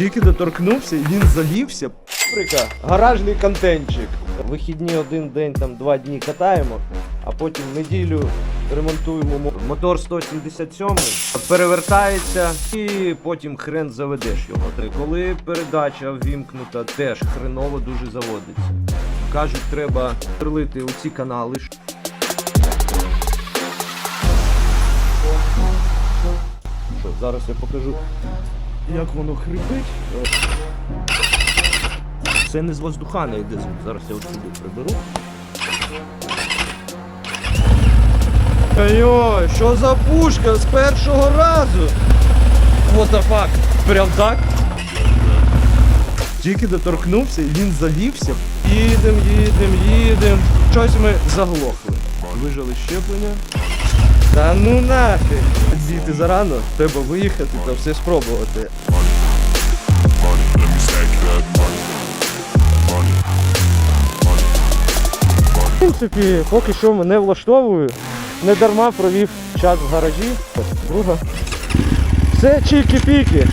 Тільки доторкнувся і він завівся. Прика, гаражний контентчик. Вихідні один день, там два дні катаємо, а потім неділю ремонтуємо мотор 177, перевертається і потім хрен заведеш його. Коли передача ввімкнута, теж хреново дуже заводиться. Кажуть, треба прилити оці канали. Що, зараз я покажу, як воно хрипить. Це не з воздухана йде звук. Зараз я от сюди приберу. Йой, що за пушка з першого разу? What the fuck? Прям так? Тільки доторкнувся він завівся. Їдем, їдем, їдем. Щось ми заглохли. Вижали щеплення. Та ну нафіг. Діти зарано, треба виїхати та все спробувати. В принципі, поки що мене влаштовую. Не дарма провів час в гаражі. Друга. Все чікі-піки.